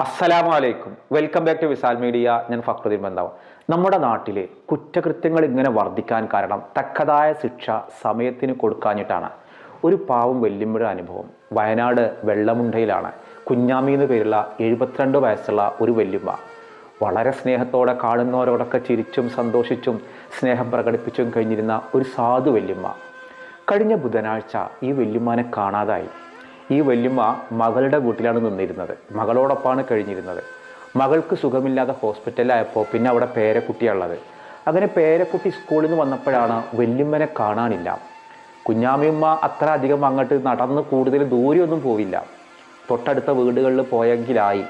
അസ്സലാമു അലൈക്കും welcome back to Visal media ഞാൻ ഫക്രുദ്ദീൻ ബന്ധാവ്. നമ്മുടെ നാട്ടിലെ കുറ്റകൃത്യങ്ങൾ ഇങ്ങനെ വർദ്ധിക്കാൻ കാരണം തക്കതായ ശിക്ഷ സമയത്തിന് കൊടുക്കാഞ്ഞിട്ടാണ്. ഒരു പാവം വെല്ലുമ്പഴ അനുഭവം. വയനാട് വെള്ളമുണ്ടയിലാണ്. കുഞ്ഞാമി എന്ന് പേരുള്ള എഴുപത്തിരണ്ട് വയസ്സുള്ള ഒരു വെല്ലുമ്പ. വളരെ സ്നേഹത്തോടെ കാണുന്നവരോടൊക്കെ ചിരിച്ചും സന്തോഷിച്ചും സ്നേഹം പ്രകടിപ്പിച്ചും കഴിഞ്ഞിരുന്ന ഒരു സാധു വെല്ലുമ്മ കഴിഞ്ഞ ബുധനാഴ്ച ഈ വല്യമ്മാനെ കാണാതായി. ഈ വല്യമ്മ മകളുടെ വീട്ടിലാണ് നിന്നിരുന്നത്. മകളോടൊപ്പമാണ് കഴിഞ്ഞിരുന്നത്. മകൾക്ക് സുഖമില്ലാതെ ഹോസ്പിറ്റലായപ്പോൾ പിന്നെ അവിടെ പേരക്കുട്ടിയുള്ളത് അങ്ങനെ പേരക്കുട്ടി സ്കൂളിൽ നിന്ന് വന്നപ്പോഴാണ് വല്യമ്മനെ കാണാനില്ല. കുഞ്ഞാമിയമ്മ അത്ര അധികം അങ്ങോട്ട് നടന്ന് കൂടുതൽ ദൂരെയൊന്നും പോവില്ല. തൊട്ടടുത്ത വീടുകളിൽ പോയെങ്കിലായി.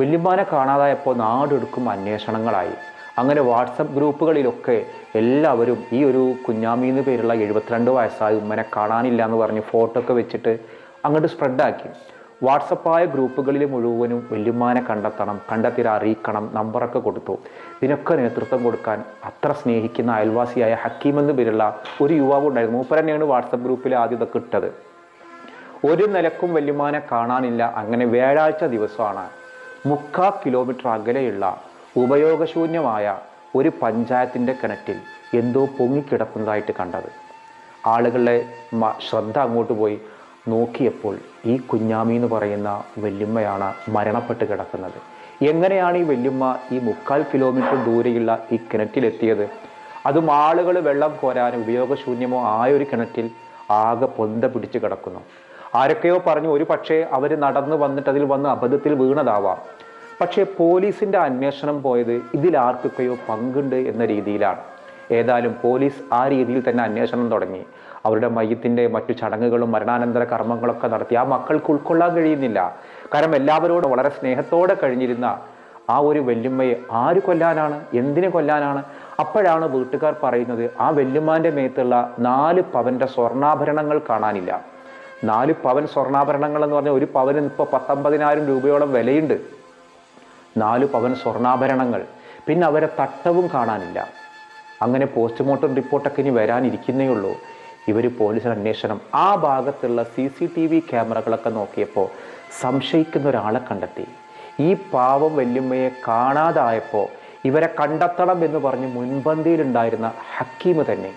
വല്യമ്മാനെ കാണാതായപ്പോൾ നാടെടുക്കും അന്വേഷണങ്ങളായി. അങ്ങനെ വാട്സപ്പ് ഗ്രൂപ്പുകളിലൊക്കെ എല്ലാവരും ഈ ഒരു കുഞ്ഞാമി എന്ന് പേരുള്ള എഴുപത്തിരണ്ട് വയസ്സായ ഉമ്മനെ കാണാനില്ല എന്ന് പറഞ്ഞ് ഫോട്ടോ ഒക്കെ വെച്ചിട്ട് അങ്ങോട്ട് സ്പ്രെഡാക്കി വാട്സപ്പായ ഗ്രൂപ്പുകളിൽ മുഴുവനും വല്യമ്മാനെ കണ്ടെത്തണം കണ്ടെത്തിയിട്ട് അറിയിക്കണം നമ്പറൊക്കെ കൊടുത്തു. ഇതിനൊക്കെ നേതൃത്വം കൊടുക്കാൻ അത്ര സ്നേഹിക്കുന്ന അയൽവാസിയായ ഹക്കീം എന്ന് പേരുള്ള ഒരു യുവാവ് ഉണ്ടായിരുന്നു. മൂപ്പർ തന്നെയാണ് വാട്സപ്പ് ഗ്രൂപ്പിൽ ആദ്യം ഇതൊക്കെ ഇട്ടത്. ഒരു നിലക്കും വല്യമാനെ കാണാനില്ല. അങ്ങനെ വ്യാഴാഴ്ച ദിവസമാണ് മുക്കാ കിലോമീറ്റർ അകലെയുള്ള ഉപയോഗശൂന്യമായ ഒരു പഞ്ചായത്തിന്റെ കിണറ്റിൽ എന്തോ പൊങ്ങിക്കിടക്കുന്നതായിട്ട് കണ്ടത്. ആളുകളുടെ ശ്രദ്ധ അങ്ങോട്ട് പോയി. നോക്കിയപ്പോൾ ഈ കുഞ്ഞാമി എന്ന് പറയുന്ന വല്യമ്മയാണ് മരണപ്പെട്ട് കിടക്കുന്നത്. എങ്ങനെയാണ് ഈ വല്യമ്മ ഈ മുക്കാൽ കിലോമീറ്റർ ദൂരെയുള്ള ഈ കിണറ്റിലെത്തിയത്? അതും ആളുകൾ വെള്ളം കോരാൻ ഉപയോഗശൂന്യമോ ആയ ഒരു കിണറ്റിൽ ആകെ പൊന്ത പിടിച്ച് കിടക്കുന്നു. ആരൊക്കെയോ പറഞ്ഞു ഒരു പക്ഷേ അവർ നടന്നു വന്നിട്ട് അതിൽ വന്ന് അബദ്ധത്തിൽ വീണതാവാം. പക്ഷേ പോലീസിന്റെ അന്വേഷണം പോയത് ഇതിൽ ആർക്കൊക്കെയോ പങ്കുണ്ട് എന്ന രീതിയിലാണ്. ഏതായാലും പോലീസ് ആ രീതിയിൽ തന്നെ അന്വേഷണം തുടങ്ങി. അവരുടെ മയ്യത്തിന്റെ മറ്റു ചടങ്ങുകളും മരണാനന്തര കർമ്മങ്ങളൊക്കെ നടത്തി ആ മക്കൾക്ക് ഉൾക്കൊള്ളാൻ കഴിയുന്നില്ല. കാരണം എല്ലാവരോടും വളരെ സ്നേഹത്തോടെ കഴിഞ്ഞിരുന്ന ആ ഒരു വല്യമ്മയെ ആര് കൊല്ലാനാണ്? എന്തിനു കൊല്ലാനാണ്? അപ്പോഴാണ് വീട്ടുകാർ പറയുന്നത് ആ വല്യമ്മാന്റെ മേത്തുള്ള നാല് പവന്റെ സ്വർണാഭരണങ്ങൾ കാണാനില്ല. നാല് പവൻ സ്വർണാഭരണങ്ങൾ എന്ന് പറഞ്ഞാൽ ഒരു പവന് ഇപ്പോൾ പത്തൊമ്പതിനായിരം രൂപയോളം വിലയുണ്ട്. നാല് പവൻ സ്വർണാഭരണങ്ങൾ. പിന്നെ അവരെ തട്ടവും കാണാനില്ല. അങ്ങനെ പോസ്റ്റ്മോർട്ടം റിപ്പോർട്ടൊക്കെ ഇനി വരാനിരിക്കുന്നേ ഉള്ളൂ. ഇവർ പോലീസ് അന്വേഷണം. ആ ഭാഗത്തുള്ള സി സി ടി വി ക്യാമറകളൊക്കെ നോക്കിയപ്പോൾ സംശയിക്കുന്ന ഒരാളെ കണ്ടെത്തി. ഈ പാവം വല്യമ്മയെ കാണാതായപ്പോൾ ഇവരെ കണ്ടെത്തണം എന്ന് പറഞ്ഞ് മുൻപന്തിയിലുണ്ടായിരുന്ന ഹക്കീം തന്നെ.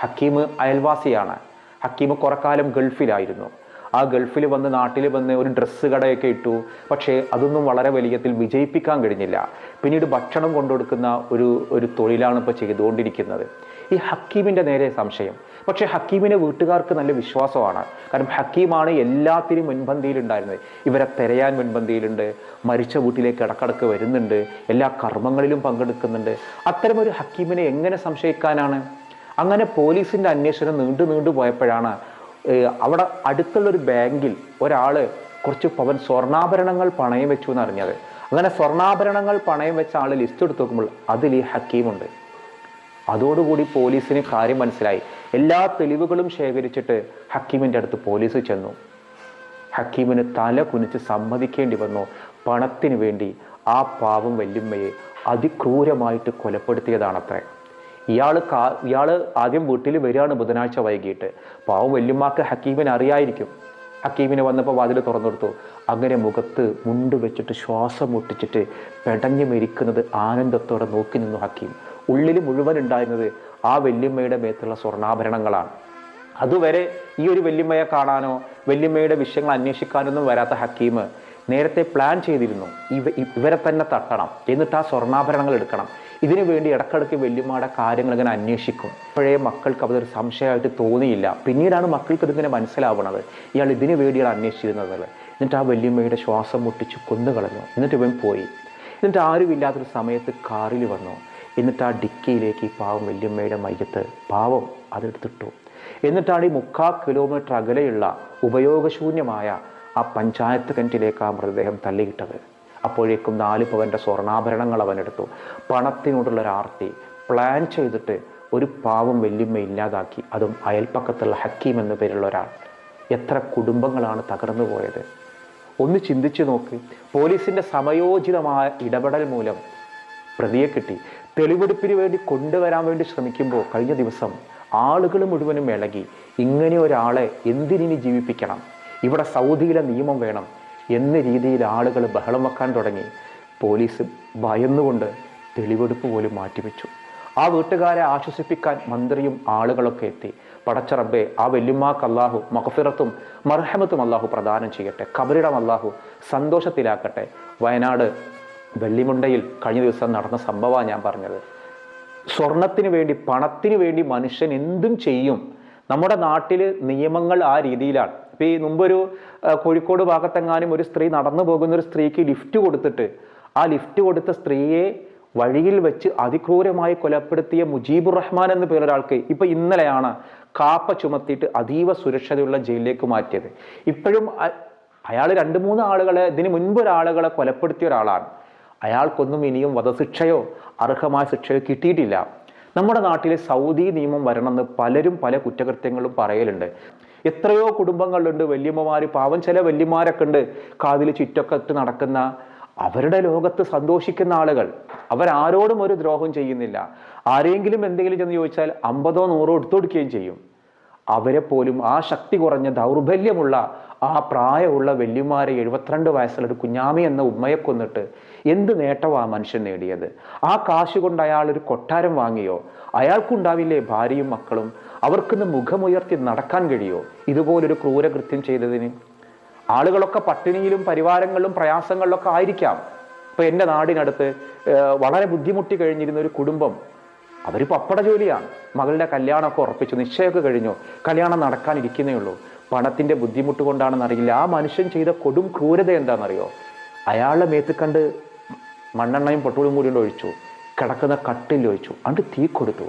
ഹക്കീം അയൽവാസിയാണ്. ഹക്കീം കുറക്കാലം ഗൾഫിലായിരുന്നു. ആ ഗൾഫിൽ വന്ന് നാട്ടിൽ വന്ന് ഒരു ഡ്രസ്സ് കടയൊക്കെ ഇട്ടു. പക്ഷേ അതൊന്നും വളരെ വലിയത്തിൽ വിജയിപ്പിക്കാൻ കഴിഞ്ഞില്ല. പിന്നീട് ഭക്ഷണം കൊണ്ടുകൊടുക്കുന്ന ഒരു ഒരു തൊഴിലാണ് ഇപ്പോൾ ചെയ്തുകൊണ്ടിരിക്കുന്നത്. ഈ ഹക്കീമിന്റെ നേരെ സംശയം. പക്ഷേ ഹക്കീമിനെ വീട്ടുകാർക്ക് നല്ല വിശ്വാസമാണ്. കാരണം ഹക്കീമാണ് എല്ലാത്തിനും മുൻപന്തിയിലുണ്ടായിരുന്നത്. ഇവരെ തിരയാൻ മുൻപന്തിയിലുണ്ട്. മരിച്ച വീട്ടിലേക്ക് ഇടക്കിടക്ക് വരുന്നുണ്ട്. എല്ലാ കർമ്മങ്ങളിലും പങ്കെടുക്കുന്നുണ്ട്. അത്തരമൊരു ഹക്കീമിനെ എങ്ങനെ സംശയിക്കാനാണ്? അങ്ങനെ പോലീസിന്റെ അന്വേഷണം നീണ്ടു നീണ്ടു പോയപ്പോഴാണ് അവിടെ അടുത്തുള്ളൊരു ബാങ്കിൽ ഒരാൾ കുറച്ച് പവൻ സ്വർണാഭരണങ്ങൾ പണയം വെച്ചു എന്നറിഞ്ഞത്. അങ്ങനെ സ്വർണാഭരണങ്ങൾ പണയം വെച്ച ആൾ ലിസ്റ്റ് എടുത്ത് നോക്കുമ്പോൾ അതിൽ ഈ ഹക്കീമുണ്ട്. അതോടുകൂടി പോലീസിന് കാര്യം മനസ്സിലായി. എല്ലാ തെളിവുകളും ശേഖരിച്ചിട്ട് ഹക്കീമിന്റെ അടുത്ത് പോലീസ് ചെന്നു. ഹക്കീമിന് തല കുനിച്ച് സമ്മതിക്കേണ്ടി വന്നു. പണത്തിന് വേണ്ടി ആ പാവം വല്യമ്മയെ അതിക്രൂരമായിട്ട് കൊലപ്പെടുത്തിയതാണത്രേ. ഇയാൾ കാ ഇയാൾ ആദ്യം വീട്ടിൽ വരികയാണ് ബുധനാഴ്ച വൈകിട്ട്. പാവം വല്യമ്മക്ക് ഹക്കീമിന് അറിയായിരിക്കും. ഹക്കീമിനെ വന്നപ്പോൾ വാതിൽ തുറന്നു കൊടുത്തു അങ്ങനെ മുഖത്ത് മുണ്ട് വെച്ചിട്ട് ശ്വാസം മുട്ടിച്ചിട്ട് പെടഞ്ഞു മരിക്കുന്നത് ആനന്ദത്തോടെ നോക്കി നിന്നു ഹക്കീം. ഉള്ളിൽ മുഴുവൻ ഉണ്ടായിരുന്നത് ആ വല്യമ്മയുടെ മേത്തുള്ള സ്വർണാഭരണങ്ങളാണ്. അതുവരെ ഈ ഒരു വല്യമ്മയെ കാണാനോ വല്യമ്മയുടെ വിഷയങ്ങൾ അന്വേഷിക്കാനൊന്നും വരാത്ത ഹക്കീം നേരത്തെ പ്ലാൻ ചെയ്തിരുന്നു ഇവ ഇവരെ തന്നെ തട്ടണം എന്നിട്ട് ആ സ്വർണാഭരണങ്ങൾ എടുക്കണം. ഇതിനു വേണ്ടി ഇടക്കിടയ്ക്ക് വല്യമ്മയുടെ കാര്യങ്ങൾ ഇങ്ങനെ അന്വേഷിക്കും. ഇപ്പോഴേ മക്കൾക്ക് അതൊരു സംശയമായിട്ട് തോന്നിയില്ല. പിന്നീടാണ് മക്കൾക്ക് ഇതിങ്ങനെ മനസ്സിലാവുന്നത് ഇയാൾ ഇതിനു വേണ്ടിയാണ് അന്വേഷിച്ചിരുന്നത്. എന്നിട്ട് ആ വല്യമ്മയുടെ ശ്വാസം മുട്ടിച്ച് കൊന്നുകളഞ്ഞു. എന്നിട്ട് ഇവൻ പോയി. എന്നിട്ട് ആരുമില്ലാത്തൊരു സമയത്ത് കാറിൽ വന്നു. എന്നിട്ട് ആ ഡിക്കിയിലേക്ക് ഈ പാവം വല്യമ്മയുടെ മയ്യത്ത് പാവം അതെടുത്തിട്ടു. എന്നിട്ടാണ് ഈ മുക്കാ കിലോമീറ്റർ അകലെയുള്ള ഉപയോഗശൂന്യമായ ആ പഞ്ചായത്ത് കിണറ്റിലേക്ക് ആ മൃതദേഹം തള്ളിയിട്ടത്. അപ്പോഴേക്കും നാല് പവന്റെ സ്വർണാഭരണങ്ങൾ അവനെടുത്തു പണത്തിനോടുള്ള ഒരു ആർത്തി പ്ലാൻ ചെയ്തിട്ട് ഒരു പാവം വല്യമ്മ ഇല്ലാതാക്കി. അതും അയൽപ്പക്കത്തുള്ള ഹക്കീം എന്ന പേരുള്ള ഒരാൾ. എത്ര കുടുംബങ്ങളാണ് തകർന്നു പോയത്. ഒന്ന് ചിന്തിച്ചു നോക്ക്. പോലീസിന്റെ സമയോചിതമായ ഇടപെടൽ മൂലം പ്രതിയെ കിട്ടി. തെളിവെടുപ്പിന് വേണ്ടി കൊണ്ടുവരാൻ വേണ്ടി ശ്രമിക്കുമ്പോൾ കഴിഞ്ഞ ദിവസം ആളുകൾ മുഴുവനും ഇളകി. ഇങ്ങനെ ഒരാളെ എന്തിനി ജീവിപ്പിക്കണം? ഇവിടെ സൗദിയിലെ നിയമം വേണം എന്ന രീതിയിൽ ആളുകൾ ബഹളം വെക്കാൻ തുടങ്ങി. പോലീസ് ഭയന്നുകൊണ്ട് തെളിവെടുപ്പ് പോലും മാറ്റിവെച്ചു. ആ വീട്ടുകാരെ ആശ്വസിപ്പിക്കാൻ മന്ത്രിയും ആളുകളൊക്കെ എത്തി. പടച്ചറബ്ബെ ആ വെല്ലുമാക്ക് അള്ളാഹു മഹഫിറത്തും മർഹമത്തും അള്ളാഹു പ്രദാനം ചെയ്യട്ടെ. കബറിടം അള്ളാഹു സന്തോഷത്തിലാക്കട്ടെ. വയനാട് വെള്ളിമുണ്ടയിൽ കഴിഞ്ഞ ദിവസം നടന്ന സംഭവമാണ് ഞാൻ പറഞ്ഞത്. സ്വർണത്തിന് വേണ്ടി പണത്തിന് വേണ്ടി മനുഷ്യൻ എന്തും ചെയ്യും. നമ്മുടെ നാട്ടിൽ നിയമങ്ങൾ ആ രീതിയിലാണ്. ഇപ്പം ഈ മുമ്പൊരു കോഴിക്കോട് ഭാഗത്തെങ്ങാനും ഒരു സ്ത്രീ നടന്നു പോകുന്ന ഒരു സ്ത്രീക്ക് ലിഫ്റ്റ് കൊടുത്തിട്ട് ആ ലിഫ്റ്റ് കൊടുത്ത സ്ത്രീയെ വഴിയിൽ വെച്ച് അതിക്രൂരമായി കൊലപ്പെടുത്തിയ മുജീബുർ റഹ്മാൻ എന്ന പേരൊരാൾക്ക് ഇപ്പൊ ഇന്നലെയാണ് കാപ്പ ചുമത്തിയിട്ട് അതീവ സുരക്ഷതയുള്ള ജയിലിലേക്ക് മാറ്റിയത്. ഇപ്പോഴും അയാൾ രണ്ട് മൂന്ന് ആളുകളെ ഇതിന് മുൻപ് ഒരാളുകളെ കൊലപ്പെടുത്തിയ ഒരാളാണ്. അയാൾക്കൊന്നും ഇനിയും വധശിക്ഷയോ അർഹമായ ശിക്ഷയോ കിട്ടിയിട്ടില്ല. നമ്മുടെ നാട്ടിലെ സൗദി നിയമം വരണമെന്ന് പലരും പല കുറ്റകൃത്യങ്ങളും പറയലുണ്ട്. എത്രയോ കുടുംബങ്ങളുണ്ട് വല്യമ്മമാർ പാവം ചില വല്യമാരൊക്കെ ഉണ്ട് കാതിൽ ചുറ്റൊക്കെ ഇട്ട് നടക്കുന്ന അവരുടെ ലോകത്ത് സന്തോഷിക്കുന്ന ആളുകൾ. അവരാരോടും ഒരു ദ്രോഹം ചെയ്യുന്നില്ല. ആരെങ്കിലും എന്തെങ്കിലും ചെന്ന് ചോദിച്ചാൽ അമ്പതോ നൂറോ എടുത്തു കൊടുക്കുകയും ചെയ്യും. അവരെ പോലും ആ ശക്തി കുറഞ്ഞ ദൗർബല്യമുള്ള ആ പ്രായമുള്ള വല്യമാരെ എഴുപത്തിരണ്ട് വയസ്സുള്ള ഒരു കുഞ്ഞാമി എന്ന ഉമ്മയെ കൊന്നിട്ട് എന്ത് നേട്ടമാണ് മനുഷ്യൻ നേടിയത്? ആ കാശ് കൊണ്ട് അയാൾ ഒരു കൊട്ടാരം വാങ്ങിയോ? അയാൾക്കുണ്ടാവില്ലേ ഭാര്യയും മക്കളും? അവർക്കിന്ന് മുഖമുയർത്തി നടക്കാൻ കഴിയോ? ഇതുപോലൊരു ക്രൂരകൃത്യം ചെയ്തതിന്? ആളുകളൊക്കെ പട്ടിണിയിലും പരിവാരങ്ങളിലും പ്രയാസങ്ങളിലൊക്കെ ആയിരിക്കാം. ഇപ്പൊ എന്റെ നാടിനടുത്ത് വളരെ ബുദ്ധിമുട്ടി കഴിഞ്ഞിരുന്ന ഒരു കുടുംബം അവർ പപ്പട ജോലിയാണ്. മകളുടെ കല്യാണമൊക്കെ ഉറപ്പിച്ചു നിശ്ചയമൊക്കെ കഴിഞ്ഞു. കല്യാണം നടക്കാനിരിക്കുന്നേ ഉള്ളൂ. പണത്തിന്റെ ബുദ്ധിമുട്ട് കൊണ്ടാണെന്ന് അറിയില്ല ആ മനുഷ്യൻ ചെയ്ത കൊടും ക്രൂരത എന്താണെന്നറിയോ? അയാളുടെ മേത്ത് കണ്ട് മണ്ണെണ്ണയും പൊട്ടുകളും കൂടി ഒഴിച്ചു. കിടക്കുന്ന കട്ടിൽ ഒഴിച്ചു. അണ്ട് തീ കൊടുത്തു.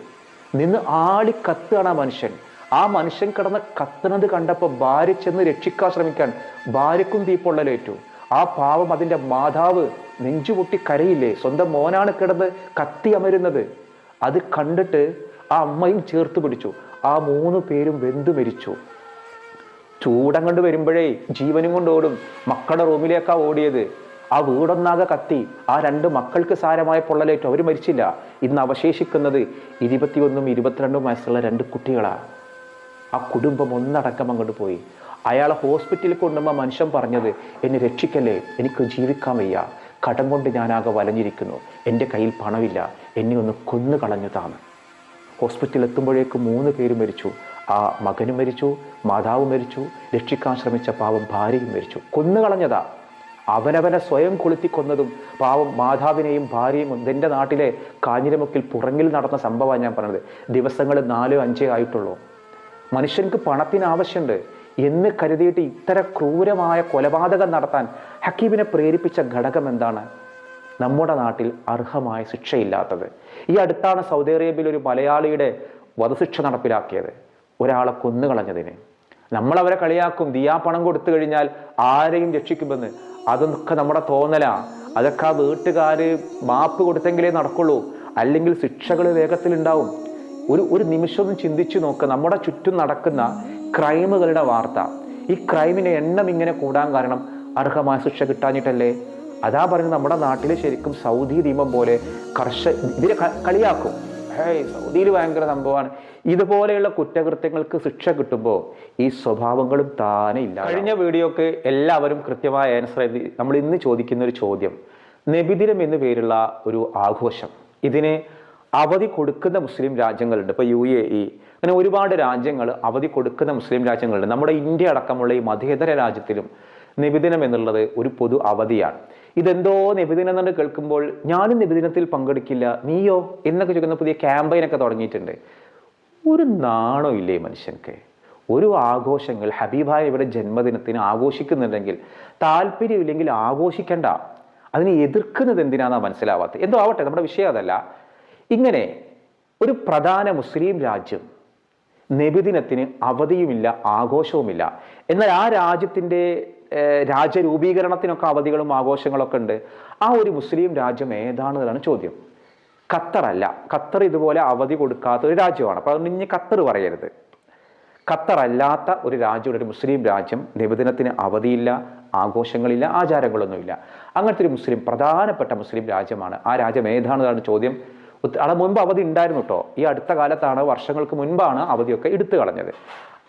നിന്ന് ആളി കത്തുകയാണ് ആ മനുഷ്യൻ. ആ മനുഷ്യൻ കിടന്ന് കത്തുന്നത് കണ്ടപ്പോൾ ഭാര്യ ചെന്ന് രക്ഷിക്കാൻ ശ്രമിക്കാൻ ഭാര്യക്കും തീപ്പൊള്ളലേറ്റു ആ പാവം അതിന്റെ മാതാവ് നെഞ്ചുപൊട്ടി കരയില്ലേ? സ്വന്തം മോനാണ് കിടന്ന് കത്തി അമരുന്നത്. അത് കണ്ടിട്ട് ആ അമ്മയും ചേർത്ത് പിടിച്ചു. ആ മൂന്ന് പേരും വെന്തു മരിച്ചു. ചൂടം കൊണ്ട് വരുമ്പോഴേ ജീവനും കൊണ്ട് ഓടും. മക്കളുടെ റൂമിലേക്കാ ഓടിയത്. ആ വീടൊന്നാകെ കത്തി. ആ രണ്ട് മക്കൾക്ക് സാരമായ പൊള്ളലേറ്റു. അവർ മരിച്ചില്ല. ഇന്ന് അവശേഷിക്കുന്നത് ഇരുപത്തിയൊന്നും ഇരുപത്തിരണ്ടും വയസ്സുള്ള രണ്ട് കുട്ടികളാണ് ആ കുടുംബം ഒന്നടക്കം അങ്ങോട്ട് പോയി. അയാളെ ഹോസ്പിറ്റലിൽ കൊണ്ടുമ്പോൾ മനുഷ്യൻ പറഞ്ഞത് എന്നെ രക്ഷിക്കല്ലേ? എനിക്ക് ജീവിക്കാൻ വയ്യ. കടം കൊണ്ട് ഞാനാകെ വലഞ്ഞിരിക്കുന്നു. എന്റെ കയ്യിൽ പണമില്ല. എന്നെ ഒന്ന് കൊന്നു കളഞ്ഞതാണ് ഹോസ്പിറ്റലിൽ എത്തുമ്പോഴേക്ക് മൂന്ന് പേര് മരിച്ചു. ആ മകനും മരിച്ചു മാതാവ് മരിച്ചു രക്ഷിക്കാൻ ശ്രമിച്ച പാവം ഭാര്യയും മരിച്ചു. കൊന്നുകളഞ്ഞതാ അവനവനെ സ്വയം കൊളുത്തി കൊന്നതും പാവം മാതാവിനെയും ഭാര്യയും എന്റെ നാട്ടിലെ കാഞ്ഞിരമുക്കിൽ പുറങ്ങിൽ നടന്ന സംഭവമാണ് ഞാൻ പറഞ്ഞത്. ദിവസങ്ങൾ നാലോ അഞ്ചേ ആയിട്ടുള്ളൂ. മനുഷ്യർക്ക് പണത്തിന് ആവശ്യമുണ്ട് എന്ന് കരുതിയിട്ട് ഇത്തര ക്രൂരമായ കൊലപാതകം നടത്താൻ ഹക്കീമിനെ പ്രേരിപ്പിച്ച ഘടകം എന്താണ്? നമ്മുടെ നാട്ടിൽ അർഹമായ ശിക്ഷയില്ലാത്തത്. ഈ അടുത്താണ് സൗദി അറേബ്യയിൽ ഒരു മലയാളിയുടെ വധശിക്ഷ നടപ്പിലാക്കിയത്. ഒരാളെ കൊന്നുകളഞ്ഞതിന്. നമ്മൾ അവരെ കളിയാക്കും ദിയാ പണം കൊടുത്തു കഴിഞ്ഞാൽ ആരെയും രക്ഷിക്കുമെന്ന്. അതൊക്കെ നമ്മുടെ തോന്നലാ. അതൊക്കെ ആ വീട്ടുകാർ മാപ്പ് കൊടുത്തെങ്കിലേ നടക്കുള്ളൂ. അല്ലെങ്കിൽ ശിക്ഷകൾ വേഗത്തിലുണ്ടാവും. ഒരു ഒരു നിമിഷം ഒന്ന് ചിന്തിച്ചു നോക്കുക നമ്മുടെ ചുറ്റും നടക്കുന്ന ക്രൈമുകളുടെ വാർത്ത. ഈ ക്രൈമിന്റെ എണ്ണം ഇങ്ങനെ കൂടാൻ കാരണം അർഹമായ ശിക്ഷ കിട്ടാഞ്ഞിട്ടല്ലേ? അതാ പറയുന്നത് നമ്മുടെ നാട്ടിൽ ശരിക്കും സൗദി നിയമം പോലെ കർഷ ഇതിനെ കളിയാക്കും. ഹേയ് സൗദിയിൽ ഭയങ്കര സംഭവമാണ്. ഇതുപോലെയുള്ള കുറ്റകൃത്യങ്ങൾക്ക് ശിക്ഷ കിട്ടുമ്പോൾ ഈ സ്വഭാവങ്ങളും താനെ ഇല്ല കഴിഞ്ഞ വീഡിയോക്ക് എല്ലാവരും കൃത്യമായ ആൻസർ എഴുതി നമ്മൾ ഇന്ന് ചോദിക്കുന്ന ഒരു ചോദ്യം. നബിദിനം എന്നു പേരുള്ള ഒരു ആഘോഷം. ഇതിന് അവധി കൊടുക്കുന്ന മുസ്ലിം രാജ്യങ്ങളുണ്ട്. ഇപ്പോൾ യു എ ഇ. അങ്ങനെ ഒരുപാട് രാജ്യങ്ങൾ അവധി കൊടുക്കുന്ന മുസ്ലിം രാജ്യങ്ങളുണ്ട്. നമ്മുടെ ഇന്ത്യ അടക്കമുള്ള ഈ മതേതര രാജ്യത്തിലും നിബിദിനം എന്നുള്ളത് ഒരു പൊതു അവധിയാണ്. ഇതെന്തോ നിബിദിനം എന്ന് കേൾക്കുമ്പോൾ ഞാനും നിബിദിനത്തിൽ പങ്കെടുക്കില്ല നീയോ? എന്നൊക്കെ ചോദിക്കുന്ന പുതിയ ക്യാമ്പയിനൊക്കെ തുടങ്ങിയിട്ടുണ്ട്. ഒരു നാണോ ഇല്ലേ മനുഷ്യൻക്ക്? ഒരു ആഘോഷങ്ങൾ ഹബീബായ ഇവിടെ ജന്മദിനത്തിന് ആഘോഷിക്കുന്നുണ്ടെങ്കിൽ താല്പര്യമില്ലെങ്കിൽ ആഘോഷിക്കണ്ട. അതിനെ എതിർക്കുന്നത് എന്തിനാണെന്നാണ് മനസ്സിലാവാത്തത്? എന്തോ ആവട്ടെ നമ്മുടെ വിഷയം അതല്ല. ഇങ്ങനെ ഒരു പ്രധാന മുസ്ലിം രാജ്യം നബിദിനത്തിന് അവധിയുമില്ല ആഘോഷവുമില്ല. എന്നാൽ ആ രാജ്യത്തിന്റെ രാജ്യരൂപീകരണത്തിനൊക്കെ അവധികളും ആഘോഷങ്ങളൊക്കെ ഉണ്ട്. ആ ഒരു മുസ്ലിം രാജ്യം ഏതാണെന്നതാണ് ചോദ്യം. ഖത്തറല്ല ഖത്തർ ഇതുപോലെ അവധി കൊടുക്കാത്ത ഒരു രാജ്യമാണ്. അപ്പോൾ അതുകൊണ്ട് ഇനി ഖത്തർ പറയരുത്. ഖത്തർ അല്ലാത്ത ഒരു രാജ്യം ഒരു മുസ്ലിം രാജ്യം നബിദിനത്തിന് അവധിയില്ല ആഘോഷങ്ങളില്ല ആചാരങ്ങളൊന്നുമില്ല. അങ്ങനത്തെ ഒരു മുസ്ലിം പ്രധാനപ്പെട്ട മുസ്ലിം രാജ്യമാണ്. ആ രാജ്യം ഏതാണെന്നാണ് ചോദ്യം? അവിടെ മുൻപ് അവധി ഉണ്ടായിരുന്നു കേട്ടോ ഈ അടുത്ത കാലത്താണ് വർഷങ്ങൾക്ക് മുൻപാണ് അവധിയൊക്കെ എടുത്തു കളഞ്ഞത്.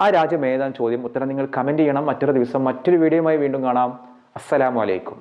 ആ രാജ്യം ഏതാണ് ചോദ്യം ഉത്തരം നിങ്ങൾ കമന്റ് ചെയ്യണം. മറ്റൊരു ദിവസം മറ്റൊരു വീഡിയോയുമായി വീണ്ടും കാണാം. അസ്സലാമു അലൈക്കും.